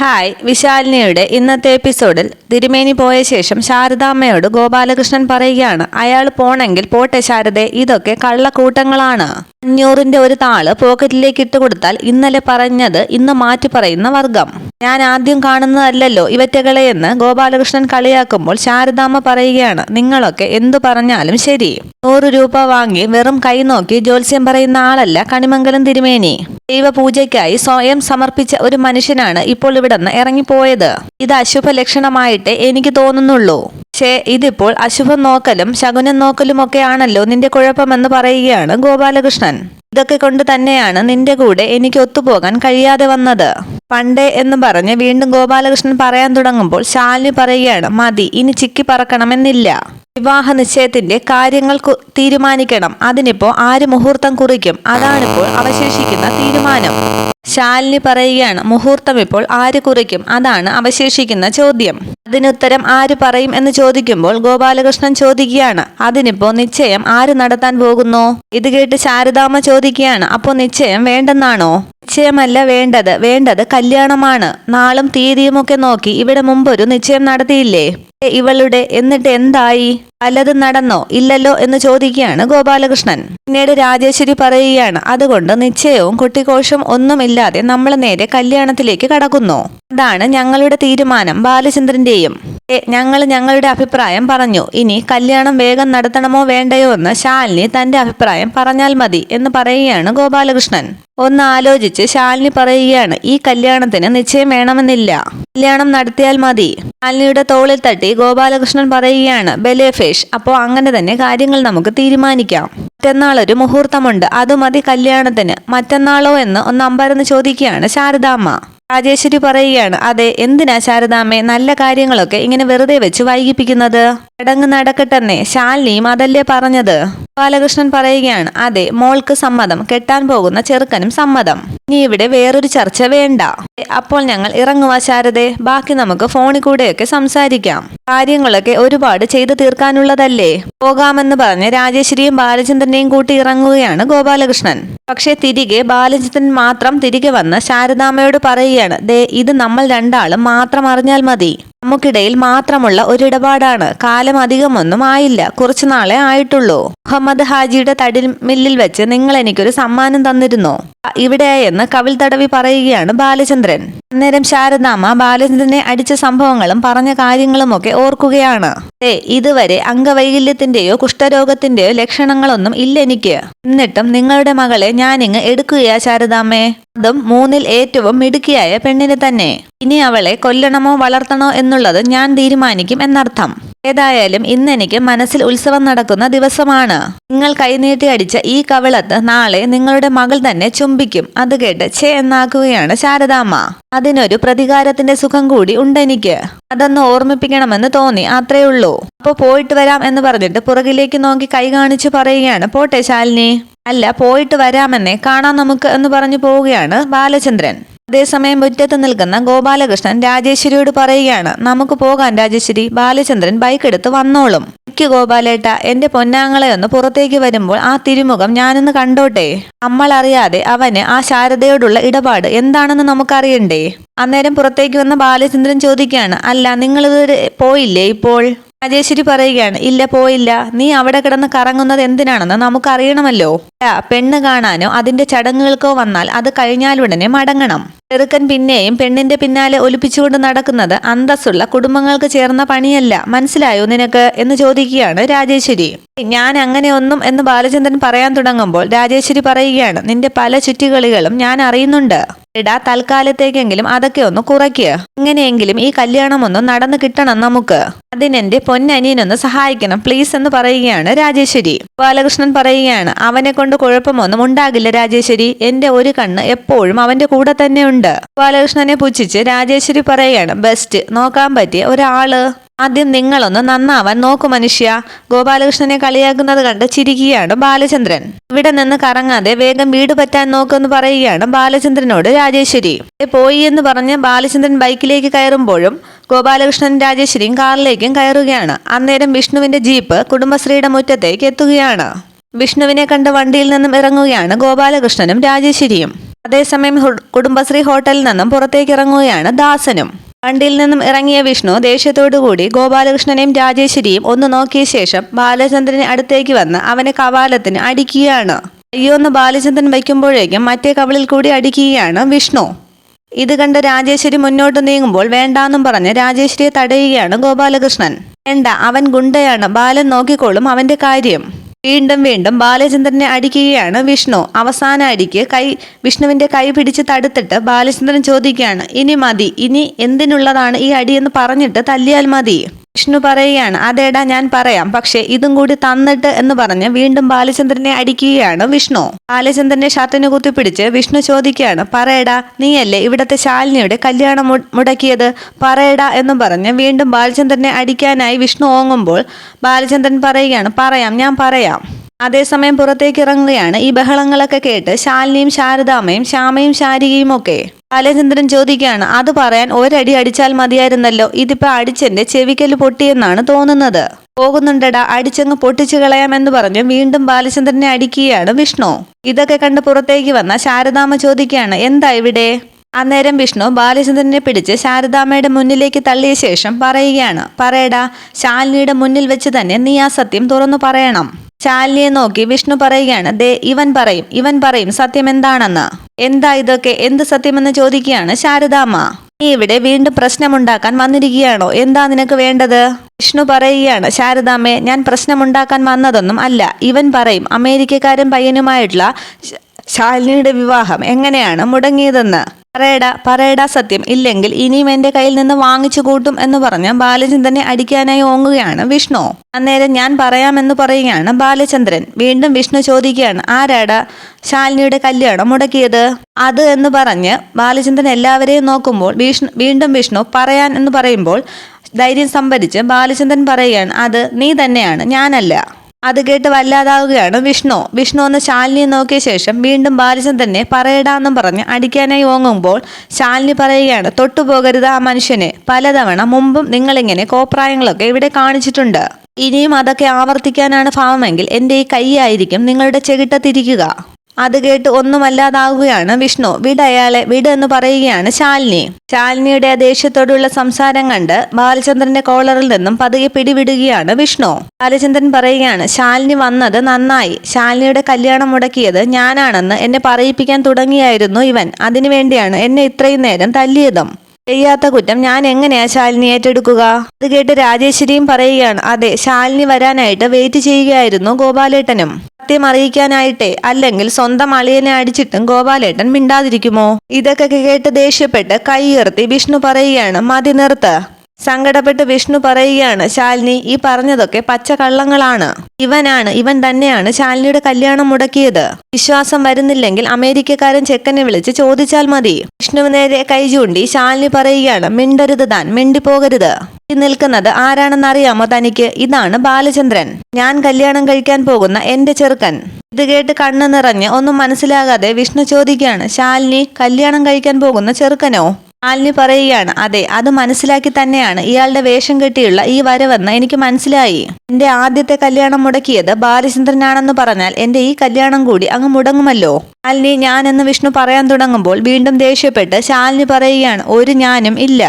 Hi വിശാലിനിയുടെ ഇന്നത്തെ എപ്പിസോഡിൽ തിരുമേനി പോയ ശേഷം ശാരദാമ്മയോട് ഗോപാലകൃഷ്ണൻ പറയുകയാണ് അയാൾ പോണെങ്കിൽ പോട്ടെ ശാരദെ ഇതൊക്കെ കള്ളക്കൂട്ടങ്ങളാണ്. അഞ്ഞൂറിന്റെ ഒരു താൾ പോക്കറ്റിലേക്ക് ഇട്ട് കൊടുത്താൽ ഇന്നലെ പറഞ്ഞത് ഇന്ന് മാറ്റി പറയുന്ന വർഗം. ഞാൻ ആദ്യം കാണുന്നതല്ലല്ലോ ഇവറ്റകളെ എന്ന് ഗോപാലകൃഷ്ണൻ കളിയാക്കുമ്പോൾ ശാരദാമ്മ പറയുകയാണ്. നിങ്ങളൊക്കെ എന്തു പറഞ്ഞാലും ശരി. നൂറ് രൂപ വാങ്ങി വെറും കൈ നോക്കി ജ്യോത്സ്യം പറയുന്ന ആളല്ല കണിമംഗലം തിരുമേനി. ദൈവപൂജയ്ക്കായി സ്വയം സമർപ്പിച്ച ഒരു മനുഷ്യനാണ് ഇപ്പോൾ ഇവിടുന്ന് ഇറങ്ങിപ്പോയത്. ഇത് അശുഭ ലക്ഷണമായിട്ടേ എനിക്ക് തോന്നുന്നുള്ളൂ. പക്ഷേ ഇതിപ്പോൾ അശുഭം നോക്കലും ശകുനം ആണല്ലോ നിന്റെ കുഴപ്പമെന്ന് പറയുകയാണ് ഗോപാലകൃഷ്ണൻ. ഇതൊക്കെ കൊണ്ട് തന്നെയാണ് നിന്റെ കൂടെ എനിക്ക് ഒത്തുപോകാൻ കഴിയാതെ വന്നത്. പണ്ടേ എന്ന് പറഞ്ഞ് വീണ്ടും ഗോപാലകൃഷ്ണൻ പറയാൻ തുടങ്ങുമ്പോൾ ശാലിനി പറയുകയാണ് മതി ഇനി ചിക്കി പറക്കണമെന്നില്ല. വിവാഹ നിശ്ചയത്തിന്റെ കാര്യങ്ങൾ തീരുമാനിക്കണം. അതിനിപ്പോ ആര് മുഹൂർത്തം കുറിക്കും? അതാണിപ്പോൾ അവശേഷിക്കുന്ന തീരുമാനം. ശാലിനി പറയുകയാണ് മുഹൂർത്തം ഇപ്പോൾ ആര് കുറിക്കും? അതാണ് അവശേഷിക്കുന്ന ചോദ്യം. അതിനുത്തരം ആര് പറയും എന്ന് ചോദിക്കുമ്പോൾ ഗോപാലകൃഷ്ണൻ ചോദിക്കുകയാണ് അതിനിപ്പോ നിശ്ചയം ആര് നടത്താൻ പോകുന്നു? ഇത് കേട്ട് ശാരദാമ്മ ചോദിക്കുകയാണ് അപ്പോ നിശ്ചയം വേണ്ടെന്നാണോ? നിശ്ചയമല്ല വേണ്ടത്. വേണ്ടത് കല്യാണമാണ്. നാളും തീയതിയുമൊക്കെ നോക്കി ഇവിടെ മുമ്പൊരു നിശ്ചയം നടത്തിയില്ലേ? ഇവളുടെ എന്നിട്ട് എന്തായി? അല്ലത് നടന്നോ? ഇല്ലല്ലോ എന്ന് ചോദിക്കുകയാണ് ഗോപാലകൃഷ്ണൻ. പിന്നീട് രാജേശ്വരി പറയുകയാണ് അതുകൊണ്ട് നിശ്ചയവും ഒന്നും ഇല്ലാതെ നമ്മൾ നേരെ കല്യാണത്തിലേക്ക് കടക്കുന്നു. അതാണ് ഞങ്ങളുടെ തീരുമാനം ബാലചന്ദ്രന്റെയും. ഞങ്ങൾ ഞങ്ങളുടെ അഭിപ്രായം പറഞ്ഞു. ഇനി കല്യാണം വേഗം നടത്തണമോ വേണ്ടയോ എന്ന് ശാലിനി തന്റെ അഭിപ്രായം പറഞ്ഞാൽ മതി എന്ന് പറയുകയാണ് ഗോപാലകൃഷ്ണൻ. ഒന്ന് ആലോചിച്ച് ശാലിനി പറയുകയാണ് ഈ കല്യാണത്തിന് നിശ്ചയം വേണമെന്നില്ല. കല്യാണം നടത്തിയാൽ മതി. ശാലിനിയുടെ തോളിൽ തട്ടി ഗോപാലകൃഷ്ണൻ പറയുകയാണ് ബലേഫേഷ് അപ്പോൾ അങ്ങനെ തന്നെ കാര്യങ്ങൾ നമുക്ക് തീരുമാനിക്കാം. മറ്റന്നാളൊരു മുഹൂർത്തമുണ്ട് അത് മതി കല്യാണത്തിന്. മറ്റന്നാളോ എന്ന് ഒന്ന് അമ്പരന്ന് ചോദിക്കുകയാണ് ശാരദാമ്മ. രാജേശ്വരി പറയുകയാണ് അതെ എന്തിനാ ശാരദാമ്മേ നല്ല കാര്യങ്ങളൊക്കെ ഇങ്ങനെ വെറുതെ വെച്ച് വൈകിപ്പിക്കുന്നത്? ചടങ്ങ് നടക്കട്ടെന്നെ. ശാലിനിയും അതല്ലേ പറഞ്ഞത്? ബാലകൃഷ്ണൻ പറയുകയാണ്. അതെ മോൾക്ക് സമ്മതം. കെട്ടാൻ പോകുന്ന ചെറുക്കനും സമ്മതം. ഇനി ഇവിടെ വേറൊരു ചർച്ച വേണ്ട. അപ്പോൾ ഞങ്ങൾ ഇറങ്ങുവാ ശാരദേ. ബാക്കി നമുക്ക് ഫോണിൽ കൂടെയൊക്കെ സംസാരിക്കാം. കാര്യങ്ങളൊക്കെ ഒരുപാട് ചെയ്തു തീർക്കാനുള്ളതല്ലേ? പോകാമെന്ന് പറഞ്ഞ് രാജേശ്വരിയും ബാലചന്ദ്രനെയും കൂട്ടി ഇറങ്ങുകയാണ് ഗോപാലകൃഷ്ണൻ. പക്ഷേ തിരികെ ബാലചന്ദ്രൻ മാത്രം തിരികെ വന്ന് ശാരദാമ്മയോട് പറയുകയാണ്. ദേ ഇത് നമ്മൾ രണ്ടാളും മാത്രം അറിഞ്ഞാൽ മതി. നമുക്കിടയിൽ മാത്രമുള്ള ഒരിടപാടാണ്. കാലം അധികമൊന്നും ആയില്ല. കുറച്ചു നാളെ ആയിട്ടുള്ളൂ. മുഹമ്മദ് ഹാജിയുടെ തടിൽ മില്ലിൽ വെച്ച് നിങ്ങൾ എനിക്കൊരു സമ്മാനം തന്നിരുന്നോ. ഇവിടെയെന്ന് കവിൽ തടവി പറയുകയാണ് ബാലചന്ദ്രൻ. അന്നേരം ശാരദാമ ബാലചന്ദ്രനെ അടിച്ച സംഭവങ്ങളും പറഞ്ഞ കാര്യങ്ങളുമൊക്കെ ഓർക്കുകയാണ്. ഏ ഇതുവരെ അംഗവൈകല്യത്തിന്റെയോ കുഷ്ഠരോഗത്തിന്റെയോ ലക്ഷണങ്ങളൊന്നും ഇല്ല എനിക്ക്. എന്നിട്ടും നിങ്ങളുടെ മകളെ ഞാനിങ്ങ് എടുക്കുകയാ ശാരദാമ്മേ? അതും മൂന്നിൽ ഏറ്റവും മിടുക്കിയായ പെണ്ണിനെ തന്നെ. ഇനി അവളെ കൊല്ലണമോ വളർത്തണോ എന്നുള്ളത് ഞാൻ തീരുമാനിക്കും എന്നർത്ഥം. ഏതായാലും ഇന്ന് എനിക്ക് മനസ്സിൽ ഉത്സവം നടക്കുന്ന ദിവസമാണ്. നിങ്ങൾ കൈനീട്ടി അടിച്ച ഈ കവിളത്ത് നാളെ നിങ്ങളുടെ മകൾ തന്നെ ചുംബിക്കും. അത് കേട്ട് ഛേ എന്നാക്കുകയാണ് ശാരദാമ്മ. അതിനൊരു പ്രതികാരത്തിന്റെ സുഖം കൂടി ഉണ്ടെനിക്ക് അതൊന്ന് ഓർമ്മിപ്പിക്കണമെന്ന് തോന്നി അത്രേ ഉള്ളൂ. അപ്പൊ പോയിട്ട് വരാം എന്ന് പറഞ്ഞിട്ട് പുറകിലേക്ക് നോക്കി കൈ കാണിച്ചു പറയുകയാണ്. പോട്ടെ ശാലിനി. അല്ല പോയിട്ട് വരാമെന്നേ കാണാം നമുക്ക് എന്ന് പറഞ്ഞു പോവുകയാണ് ബാലചന്ദ്രൻ. അതേസമയം മുറ്റത്ത് നിൽക്കുന്ന ഗോപാലകൃഷ്ണൻ രാജേശ്വരിയോട് പറയുകയാണ് നമുക്ക് പോകാൻ രാജേശ്വരി ബാലചന്ദ്രൻ ബൈക്ക് എടുത്ത് വന്നോളും. എനിക്ക് ഗോപാലേട്ട എന്റെ പൊന്നാങ്ങളെ ഒന്ന് പുറത്തേക്ക് വരുമ്പോൾ ആ തിരുമുഖം ഞാനൊന്ന് കണ്ടോട്ടെ? നമ്മൾ അറിയാതെ അവന് ആ ശാരദയോടുള്ള ഇടപാട് എന്താണെന്ന് നമുക്കറിയണ്ടേ? അന്നേരം പുറത്തേക്ക് വന്ന ബാലചന്ദ്രൻ ചോദിക്കുകയാണ് അല്ല നിങ്ങൾ ഇതുവരെ പോയില്ലേ ഇപ്പോൾ? രാജേശ്വരി പറയുകയാണ് ഇല്ല പോയില്ല. നീ അവിടെ കിടന്ന് കറങ്ങുന്നത് എന്തിനാണെന്ന് നമുക്കറിയണമല്ലോ. പെണ്ണ് കാണാനോ അതിന്റെ ചടങ്ങുകൾക്കോ വന്നാൽ അത് കഴിഞ്ഞാലുടനെ മടങ്ങണം. ചെറുക്കൻ പിന്നെയും പെണ്ണിന്റെ പിന്നാലെ ഒലിപ്പിച്ചുകൊണ്ട് നടക്കുന്നത് അന്തസ്സുള്ള കുടുംബങ്ങൾക്ക് ചേർന്ന പണിയല്ല. മനസ്സിലായോ നിനക്ക്? എന്ന് ചോദിക്കുകയാണ് രാജേശ്വരി. ഞാൻ അങ്ങനെയൊന്നും എന്ന് ബാലചന്ദ്രൻ പറയാൻ തുടങ്ങുമ്പോൾ രാജേശ്വരി പറയുകയാണ് നിന്റെ പല ചുറ്റികളികളും ഞാൻ അറിയുന്നുണ്ട്. എടാ തൽക്കാലത്തേക്കെങ്കിലും അതൊക്കെ ഒന്ന് കുറയ്ക്കുക എങ്ങനെയെങ്കിലും ഈ കല്യാണം ഒന്ന് നടന്നു കിട്ടണം നമുക്ക്. അതിനെന്റെ പൊന്നനിയനൊന്ന് സഹായിക്കണം പ്ലീസ് എന്ന് പറയുകയാണ് രാജേശ്വരി. ബാലകൃഷ്ണൻ പറയുകയാണ് അവനെ കൊണ്ട് കുഴപ്പമൊന്നും ഉണ്ടാകില്ല രാജേശ്വരി. എന്റെ ഒരു കണ്ണ് എപ്പോഴും അവന്റെ കൂടെ തന്നെ ഉണ്ട്. ബാലകൃഷ്ണനെ പുച്ഛിച്ച് രാജേശ്വരി പറയുകയാണ് ബെസ്റ്റ് നോക്കാൻ പറ്റിയ ഒരാൾ. ആദ്യം നിങ്ങളൊന്ന് നന്നാവാൻ നോക്കു മനുഷ്യ. ഗോപാലകൃഷ്ണനെ കളിയാക്കുന്നത് കണ്ട് ചിരിക്കുകയാണ് ബാലചന്ദ്രൻ. ഇവിടെ നിന്ന് കറങ്ങാതെ വേഗം വീട് പറ്റാൻ നോക്കുമെന്ന് പറയുകയാണ് ബാലചന്ദ്രനോട് രാജേശ്വരി. പോയി എന്ന് പറഞ്ഞ് ബാലചന്ദ്രൻ ബൈക്കിലേക്ക് കയറുമ്പോഴും ഗോപാലകൃഷ്ണൻ രാജേശ്വരിയും കാറിലേക്കും കയറുകയാണ്. അന്നേരം വിഷ്ണുവിന്റെ ജീപ്പ് കുടുംബശ്രീയുടെ മുറ്റത്തേക്ക് എത്തുകയാണ്. വിഷ്ണുവിനെ കണ്ട് വണ്ടിയിൽ നിന്നും ഇറങ്ങുകയാണ് ഗോപാലകൃഷ്ണനും രാജേശ്വരിയും. അതേസമയം കുടുംബശ്രീ ഹോട്ടലിൽ നിന്നും പുറത്തേക്ക് ഇറങ്ങുകയാണ് ദാസനും. വണ്ടിയിൽ നിന്നും ഇറങ്ങിയ വിഷ്ണു ദേഷ്യത്തോടുകൂടി ഗോപാലകൃഷ്ണനെയും രാജേശ്വരിയും ഒന്ന് നോക്കിയ ശേഷം ബാലചന്ദ്രനെ അടുത്തേക്ക് വന്ന് അവനെ കവാലത്തിന് അടിക്കുകയാണ്. അയ്യോ എന്ന് ബാലചന്ദ്രൻ വയ്ക്കുമ്പോഴേക്കും മറ്റേ കവളിൽ കൂടി അടിക്കുകയാണ് വിഷ്ണു. ഇത് കണ്ട് രാജേശ്വരി മുന്നോട്ട് നീങ്ങുമ്പോൾ വേണ്ടാന്നും പറഞ്ഞ് രാജേശ്വരിയെ തടയുകയാണ് ഗോപാലകൃഷ്ണൻ. വേണ്ട അവൻ ഗുണ്ടയാണ്. ബാലൻ നോക്കിക്കോളും അവന്റെ കാര്യം. വീണ്ടും വീണ്ടും ബാലചന്ദ്രനെ അടിക്കുകയാണ് വിഷ്ണു. അവസാന അടിക്ക് കൈ വിഷ്ണുവിന്റെ കൈ പിടിച്ച് തടുത്തിട്ട് ബാലചന്ദ്രൻ ചോദിക്കുകയാണ് ഇനി മതി ഇനി എന്തിനുള്ളതാണ് ഈ അടിയെന്ന് പറഞ്ഞിട്ട് തല്ലിയാൽ മതി. വിഷ്ണു പറയുകയാണ് അതേടാ ഞാൻ പറയാം. പക്ഷേ ഇതും കൂടി തന്നിട്ട് എന്ന് പറഞ്ഞ് വീണ്ടും ബാലചന്ദ്രനെ അടിക്കുകയാണ് വിഷ്ണു. ബാലചന്ദ്രനെ ഷർട്ടിന് കുത്തിപ്പിടിച്ച് വിഷ്ണു ചോദിക്കുകയാണ് പറയടാ നീയല്ലേ ഇവിടത്തെ ശാലിനിയുടെ കല്യാണം മുടക്കിയത്? പറയടാ എന്നും പറഞ്ഞ് വീണ്ടും ബാലചന്ദ്രനെ അടിക്കാനായി വിഷ്ണു ഓങ്ങുമ്പോൾ ബാലചന്ദ്രൻ പറയുകയാണ് പറയാം ഞാൻ പറയാം. അതേസമയം പുറത്തേക്ക് ഇറങ്ങുകയാണ് ഈ ബഹളങ്ങളൊക്കെ കേട്ട് ശാലിനിയും ശാരദാമ്മയും ശ്യാമയും ശാരികയും ഒക്കെ. ബാലചന്ദ്രൻ ചോദിക്കുകയാണ് അത് പറയാൻ ഒരടി അടിച്ചാൽ മതിയായിരുന്നല്ലോ. ഇതിപ്പോ അടിച്ചെന്റെ ചെവിക്കൽ പൊട്ടിയെന്നാണ് തോന്നുന്നത്. പോകുന്നുണ്ടടാ അടിച്ചങ്ങ് പൊട്ടിച്ചു കളയാമെന്ന് പറഞ്ഞ് വീണ്ടും ബാലചന്ദ്രനെ അടിക്കുകയാണ് വിഷ്ണു. ഇതൊക്കെ കണ്ട് പുറത്തേക്ക് വന്ന ശാരദാമ്മ ചോദിക്കുകയാണ് എന്താ ഇവിടെ? അന്നേരം വിഷ്ണു ബാലചന്ദ്രനെ പിടിച്ച് ശാരദാമ്മയുടെ മുന്നിലേക്ക് തള്ളിയ ശേഷം പറയുകയാണ് പറയടാ ശാലിനിയുടെ മുന്നിൽ വെച്ച് തന്നെ നീ ആ സത്യം തുറന്നു പറയണം. ശാലിനിയെ നോക്കി വിഷ്ണു പറയുകയാണ് ദേ ഇവൻ പറയും ഇവൻ പറയും സത്യം എന്താണെന്ന്. എന്താ ഇതൊക്കെ? എന്ത് സത്യമെന്ന് ചോദിക്കുകയാണ് ശാരദാമ്മ. നീ ഇവിടെ വീണ്ടും പ്രശ്നമുണ്ടാക്കാൻ വന്നിരിക്കുകയാണോ? എന്താ നിനക്ക് വേണ്ടത്? വിഷ്ണു പറയുകയാണ് ശാരദാമ്മേ ഞാൻ പ്രശ്നമുണ്ടാക്കാൻ വന്നതൊന്നും അല്ല. ഇവൻ പറയും അമേരിക്കക്കാരൻ പയ്യനുമായിട്ടുള്ള ശാലിനിയുടെ വിവാഹം എങ്ങനെയാണ് മുടങ്ങിയതെന്ന്. പറയടാ പറയടാ സത്യം. ഇല്ലെങ്കിൽ ഇനിയും എന്റെ കയ്യിൽ നിന്ന് വാങ്ങിച്ചു കൂട്ടും എന്ന് പറഞ്ഞ് ബാലചന്ദ്രനെ അടിക്കാനായി ഓങ്ങുകയാണ് വിഷ്ണു. അന്നേരം ഞാൻ പറയാമെന്ന് പറയുകയാണ് ബാലചന്ദ്രൻ. വീണ്ടും വിഷ്ണു ചോദിക്കുകയാണ് ആരാടാ ശാലിനിയുടെ കല്യാണം മുടക്കിയത്? അത് എന്ന് പറഞ്ഞ് ബാലചന്ദ്രൻ എല്ലാവരെയും നോക്കുമ്പോൾ വിഷ്ണു വീണ്ടും വിഷ്ണു പറയാൻ എന്ന് പറയുമ്പോൾ ധൈര്യം സംഭരിച്ച് ബാലചന്ദ്രൻ പറയുകയാണ് അത് നീ തന്നെയാണ് ഞാനല്ല. അത് കേട്ട് വല്ലാതാവുകയാണ് വിഷ്ണു. വിഷ്ണു ഒന്ന് ശാലിനിയെ നോക്കിയ ശേഷം വീണ്ടും ബാലചന്ദ്രനെ പറയടാന്നും പറഞ്ഞ് അടിക്കാനായി ഓങ്ങുമ്പോൾ ശാലിനി പറയുകയാണ് തൊട്ടുപോകരുത് ആ മനുഷ്യനെ. പലതവണ മുമ്പും നിങ്ങളിങ്ങനെ കോപ്രായങ്ങളൊക്കെ ഇവിടെ കാണിച്ചിട്ടുണ്ട്. ഇനിയും അതൊക്കെ ആവർത്തിക്കാനാണ് ഭാവമെങ്കിൽ എന്റെ ഈ കൈയായിരിക്കും നിങ്ങളുടെ ചെകിട്ടത്തിരിക്കുക. അത് കേട്ട് ഒന്നുമല്ലാതാവുകയാണ് വിഷ്ണു. വിട് അയാളെ വിട് എന്ന് പറയുകയാണ് ശാലിനി. ശാലിനിയുടെ ദേഷ്യത്തോടുള്ള സംസാരം കണ്ട് ബാലചന്ദ്രന്റെ കോളറിൽ നിന്നും പതുകെ പിടിവിടുകയാണ് വിഷ്ണു. ബാലചന്ദ്രൻ പറയുകയാണ് ശാലിനി വന്നത് നന്നായി. ശാലിനിയുടെ കല്യാണം മുടക്കിയത് ഞാനാണെന്ന് എന്നെ പറയിപ്പിക്കാൻ തുടങ്ങിയായിരുന്നു ഇവൻ. അതിനുവേണ്ടിയാണ് എന്നെ ഇത്രയും നേരം തല്ലിയതും. ചെയ്യാത്ത കുറ്റം ഞാൻ എങ്ങനെയാ ശാലിനി ഏറ്റെടുക്കുക? അത് കേട്ട് രാജേശ്വരിയും പറയുകയാണ്. അതെ ശാലിനി വരാനായിട്ട് വെയിറ്റ് ചെയ്യുകയായിരുന്നു ഗോപാലേട്ടനും. സത്യം അറിയിക്കാനായിട്ടെ അല്ലെങ്കിൽ സ്വന്തം അളിയനെ അടിച്ചിട്ടും ഗോപാലേട്ടൻ മിണ്ടാതിരിക്കുമോ? ഇതൊക്കെ കേട്ട് ദേഷ്യപ്പെട്ട് കൈ വിഷ്ണു പറയുകയാണ് മതി നിർത്ത്. സങ്കടപ്പെട്ട് വിഷ്ണു പറയുകയാണ് ശാലിനി ഈ പറഞ്ഞതൊക്കെ പച്ച കള്ളങ്ങളാണ് ഇവനാണ് ഇവൻ തന്നെയാണ് ശാലിനിയുടെ കല്യാണം മുടക്കിയത്. വിശ്വാസം വരുന്നില്ലെങ്കിൽ അമേരിക്കക്കാരൻ ചെക്കനെ വിളിച്ച് ചോദിച്ചാൽ മതി. വിഷ്ണു നേരെ കൈ ചൂണ്ടി ശാലിനി പറയുകയാണ് മിണ്ടരുത് താൻ മിണ്ടിപ്പോകരുത്. നിൽക്കുന്നത് ആരാണെന്നറിയാമോ തനിക്ക്? ഇതാണ് ബാലചന്ദ്രൻ. ഞാൻ കല്യാണം കഴിക്കാൻ പോകുന്ന എന്റെ ചെറുക്കൻ. ഇത് കേട്ട് കണ്ണു നിറഞ്ഞ് ഒന്നും മനസ്സിലാകാതെ വിഷ്ണു ചോദിക്കുകയാണ് ശാലിനി കല്യാണം കഴിക്കാൻ പോകുന്ന ചെറുക്കനോ? ശാലിനി പറയുകയാണ് അതെ അത് മനസ്സിലാക്കി തന്നെയാണ്. ഇയാളുടെ വേഷം കെട്ടിയുള്ള ഈ വരവെന്ന് എനിക്ക് മനസ്സിലായി. എന്റെ ആദ്യത്തെ കല്യാണം മുടക്കിയത് ബാലചന്ദ്രനാണെന്ന് പറഞ്ഞാൽ എന്റെ ഈ കല്യാണം കൂടി അങ്ങ് മുടങ്ങുമല്ലോ? ശാലിനി എന്ന് വിഷ്ണു പറയാൻ തുടങ്ങുമ്പോൾ വീണ്ടും ദേഷ്യപ്പെട്ട് ശാലിനി പറയുകയാണ് ഒരു ഞാനും ഇല്ല.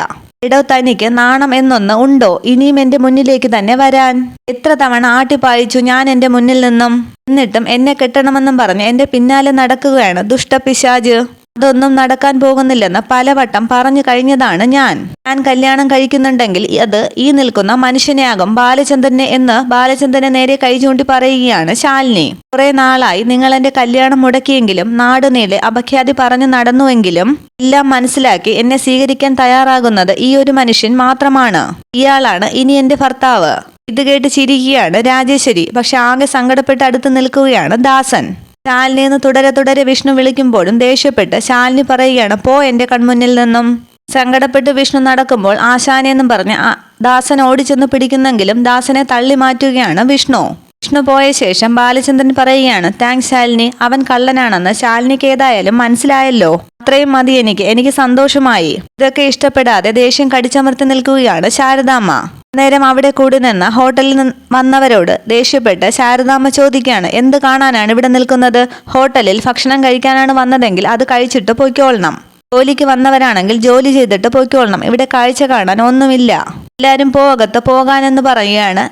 ഇടോ തനിക്ക് നാണം എന്നൊന്ന് ഉണ്ടോ? ഇനിയും എന്റെ മുന്നിലേക്ക് തന്നെ വരാൻ. എത്ര തവണ ആട്ടിപ്പായിച്ചു ഞാൻ എന്റെ മുന്നിൽ നിന്നും? എന്നിട്ടും എന്നെ കെട്ടണമെന്നും പറഞ്ഞ് എന്റെ പിന്നാലെ നടക്കുകയാണ് ദുഷ്ടപിശാജ് അതൊന്നും നടക്കാൻ പോകുന്നില്ലെന്ന് പലവട്ടം പറഞ്ഞു കഴിഞ്ഞതാണ് ഞാൻ. ഞാൻ കല്യാണം കഴിക്കുന്നുണ്ടെങ്കിൽ അത് ഈ നിൽക്കുന്ന മനുഷ്യനെയാകും ബാലചന്ദ്രനെ എന്ന് ബാലചന്ദ്രനെ നേരെ കൈ ചൂണ്ടി പറയുകയാണ് ശാലിനി. കുറെ നാളായി നിങ്ങൾ എന്റെ കല്യാണം മുടക്കിയെങ്കിലും നാടുനീളെ അപഖ്യാതി പറഞ്ഞു നടന്നുവെങ്കിലും എല്ലാം മനസ്സിലാക്കി എന്നെ സ്വീകരിക്കാൻ തയ്യാറാകുന്നത് ഈ ഒരു മനുഷ്യൻ മാത്രമാണ്. ഇയാളാണ് ഇനി എന്റെ ഭർത്താവ്. ഇത് കേട്ട് ചിരിക്കുകയാണ് രാജേശ്വരി. പക്ഷെ ആകെ സങ്കടപ്പെട്ട് അടുത്ത് നിൽക്കുകയാണ് ദാസൻ. ശാലിനി എന്ന് തുടരെ തുടരെ വിഷ്ണു വിളിക്കുമ്പോഴും ദേഷ്യപ്പെട്ട് ശാലിനി പറയുകയാണ് പോ എന്റെ കൺമുന്നിൽ നിന്നും. സങ്കടപ്പെട്ട് വിഷ്ണു നടക്കുമ്പോൾ ആശാനെന്നും പറഞ്ഞ് ദാസൻ ഓടിച്ചെന്ന് പിടിക്കുന്നെങ്കിലും ദാസനെ തള്ളി മാറ്റുകയാണ് വിഷ്ണു. വിഷ്ണു പോയ ശേഷം ബാലചന്ദ്രൻ പറയുകയാണ് താങ്ക്സ് ശാലിനി അവൻ കള്ളനാണെന്ന് ശാലിനിക്ക് ഏതായാലും മനസ്സിലായല്ലോ. അത്രയും മതി എനിക്ക് എനിക്ക് സന്തോഷമായി. ഇതൊക്കെ ഇഷ്ടപ്പെടാതെ ദേഷ്യം കടിച്ചമർത്തി നിൽക്കുകയാണ് ശാരദാമ്മ. നേരം അവിടെ കൂടി നിന്ന ഹോട്ടലിൽ നിന്ന് വന്നവരോട് ദേഷ്യപ്പെട്ട് ശാരദാമ്മ ചോദിക്കുകയാണ് എന്ത് കാണാനാണ് ഇവിടെ നിൽക്കുന്നത്? ഹോട്ടലിൽ ഭക്ഷണം കഴിക്കാനാണ് വന്നതെങ്കിൽ അത് കഴിച്ചിട്ട് പൊയ്ക്കോളണം. ജോലിക്ക് വന്നവരാണെങ്കിൽ ജോലി ചെയ്തിട്ട് പൊയ്ക്കോളണം. ഇവിടെ കാഴ്ച കാണാൻ ഒന്നുമില്ല. എല്ലാവരും പോകത്ത് പോകാനെന്ന് പറയുകയാണ്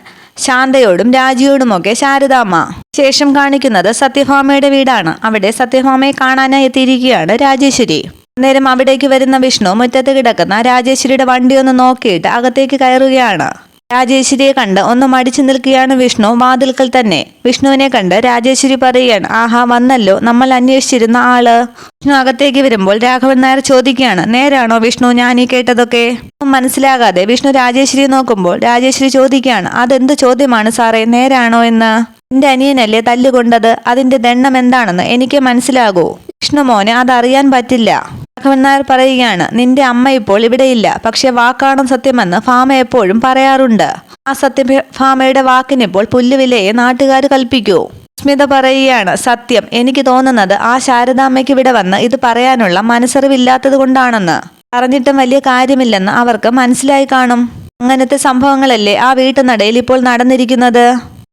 ശാന്തയോടും രാജിയോടുമൊക്കെ ശാരദാമ്മ. ശേഷം കാണിക്കുന്നത് സത്യഭാമയുടെ വീടാണ്. അവിടെ സത്യഭാമയെ കാണാനായി എത്തിയിരിക്കുകയാണ് രാജേശ്വരി. അന്നേരം അവിടേക്ക് വരുന്ന വിഷ്ണു മുറ്റത്ത് കിടക്കുന്ന രാജേശ്വരിയുടെ വണ്ടി ഒന്ന് നോക്കിയിട്ട് അകത്തേക്ക് കയറുകയാണ്. രാജേശ്വരിയെ കണ്ട് ഒന്ന് മടിച്ചു നിൽക്കുകയാണ് വിഷ്ണു. വാതിൽക്കൽ തന്നെ വിഷ്ണുവിനെ കണ്ട് രാജേശ്വരി പറയുകയാണ് ആഹാ വന്നല്ലോ. നമ്മൾ അന്വേഷിച്ചിരുന്ന ആൾ. വിഷ്ണു അകത്തേക്ക് വരുമ്പോൾ രാഘവൻ നായർ ചോദിക്കുകയാണ് നേരാണോ വിഷ്ണു ഞാൻ ഈ കേട്ടതൊക്കെ? മനസ്സിലാകാതെ വിഷ്ണു രാജേശ്വരിയെ നോക്കുമ്പോൾ രാജേശ്വരി ചോദിക്കുകയാണ് അതെന്ത് ചോദ്യമാണ് സാറേ? നേരാണോ എന്ന്? എന്റെ അനിയനല്ലേ തല്ലുകൊണ്ടത്? അതിന്റെ ദണ്ണം എന്താണെന്ന് എനിക്ക് മനസ്സിലാകൂ. വിഷ്ണുമോന് അതറിയാൻ പറ്റില്ല. രാഘവൻ നായർ പറയുകയാണ് നിന്റെ അമ്മ ഇപ്പോൾ ഇവിടെയില്ല. പക്ഷെ വാക്കാണ് സത്യമെന്ന് ഫാമ എപ്പോഴും പറയാറുണ്ട്. ആ സത്യ ഫാമയുടെ വാക്കിനിപ്പോൾ പുല്ലുവിലയെ നാട്ടുകാർ കൽപ്പിക്കൂ. സ്മിത പറയുകയാണ് സത്യം. എനിക്ക് തോന്നുന്നത് ആ ശാരദാമ്മയ്ക്ക് ഇവിടെ വന്ന് ഇത് പറയാനുള്ള മനസ്സറിവില്ലാത്തത് കൊണ്ടാണെന്ന്. പറഞ്ഞിട്ടും വലിയ കാര്യമില്ലെന്ന് അവർക്ക് മനസ്സിലായി കാണും. അങ്ങനത്തെ സംഭവങ്ങളല്ലേ ആ വീട്ടുനടയിൽ ഇപ്പോൾ നടന്നിരിക്കുന്നത്?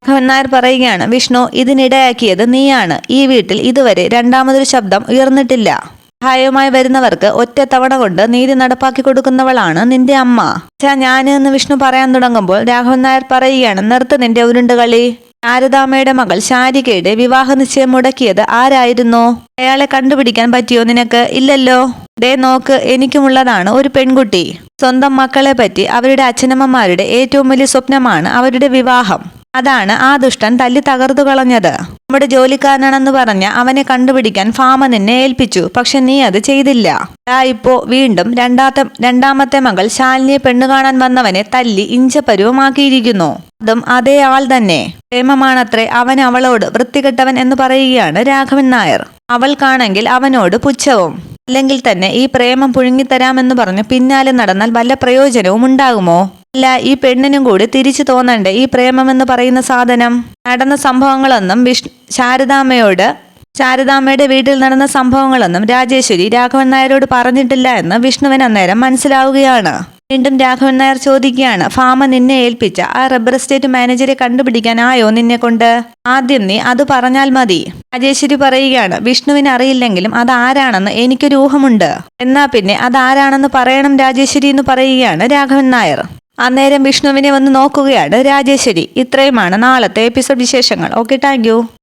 നായർ പറയുകയാണ് വിഷ്ണു ഇതിനിടയാക്കിയത് നീയാണ്. ഈ വീട്ടിൽ ഇതുവരെ രണ്ടാമതൊരു ശബ്ദം ഉയർന്നിട്ടില്ല. സഹായവുമായി വരുന്നവർക്ക് ഒറ്റ തവണ കൊണ്ട് നീതി നടപ്പാക്കി കൊടുക്കുന്നവളാണ് നിന്റെ അമ്മ. ചാ ഞാൻ എന്ന് വിഷ്ണു പറയാൻ തുടങ്ങുമ്പോൾ രാഘവൻ നായർ പറയുകയാണ് നിർത്ത് നിന്റെ ഉരുണ്ടുകളി ശാരദാമ്മയുടെ മകൾ ശാരികയുടെ വിവാഹ നിശ്ചയം മുടക്കിയത് ആരായിരുന്നു? അയാളെ കണ്ടുപിടിക്കാൻ പറ്റിയോ നിനക്ക്? ഇല്ലല്ലോ. ദേ നോക്ക് എനിക്കുമുള്ളതാണ് ഒരു പെൺകുട്ടി. സ്വന്തം മക്കളെ പറ്റി അവരുടെ അച്ഛനമ്മമാരുടെ ഏറ്റവും വലിയ സ്വപ്നമാണ് അവരുടെ വിവാഹം. അതാണ് ആ ദുഷ്ടൻ തല്ലി തകർത്തു കളഞ്ഞത്. നമ്മുടെ ജോലിക്കാരനാണെന്ന് പറഞ്ഞ അവനെ കണ്ടുപിടിക്കാൻ ഫാമ നിന്നെ ഏൽപ്പിച്ചു. പക്ഷെ നീ അത് ചെയ്തില്ല. ആ ഇപ്പോ വീണ്ടും രണ്ടാമത്തെ രണ്ടാമത്തെ മകൾ ശാലിനിയെ പെണ്ണു കാണാൻ വന്നവനെ തല്ലി ഇഞ്ചപരുവമാക്കിയിരിക്കുന്നു അതും അതേ ആൾ തന്നെ. പ്രേമമാണത്രേ അവൻ അവളോട് വൃത്തികെട്ടവൻ എന്ന് പറയുകയാണ് രാഘവൻ നായർ. അവൾക്കാണെങ്കിൽ അവനോട് പുച്ഛവും. അല്ലെങ്കിൽ തന്നെ ഈ പ്രേമം പുഴുങ്ങിത്തരാമെന്ന് പറഞ്ഞ് പിന്നാലെ നടന്നാൽ വല്ല പ്രയോജനവും ഉണ്ടാകുമോ? അല്ല ഈ പെണ്ണിനും കൂടി തിരിച്ചു തോന്നണ്ടേ? ഈ പ്രേമമെന്ന് പറയുന്ന സാധനം? നടന്ന സംഭവങ്ങളൊന്നും വിഷ് ശാരദാമ്മയോട് ശാരദാമ്മയുടെ വീട്ടിൽ നടന്ന സംഭവങ്ങളൊന്നും രാജേശ്വരി രാഘവൻ നായരോട് പറഞ്ഞിട്ടില്ല എന്ന് വിഷ്ണുവിന് അന്നേരം മനസ്സിലാവുകയാണ്. വീണ്ടും രാഘവൻ നായർ ചോദിക്കുകയാണ് ഫാമ നിന്നെ ഏൽപ്പിച്ച ആ റബ്ബർ എസ്റ്റേറ്റ് മാനേജരെ കണ്ടുപിടിക്കാനായോ നിന്നെ കൊണ്ട്? ആദ്യം നീ അത് പറഞ്ഞാൽ മതി. രാജേശ്വരി പറയുകയാണ് വിഷ്ണുവിന് അറിയില്ലെങ്കിലും അത് ആരാണെന്ന് എനിക്കൊരു ഊഹമുണ്ട്. എന്നാ പിന്നെ അത് ആരാണെന്ന് പറയണം രാജേശ്വരി എന്ന് പറയുകയാണ് രാഘവൻ നായർ. അന്നേരം വിഷ്ണുവിനെ വന്ന് നോക്കുകയാണ് രാജേശ്വരി. ഇത്രയുമാണ് നാളത്തെ എപ്പിസോഡ് വിശേഷങ്ങൾ. Okay thank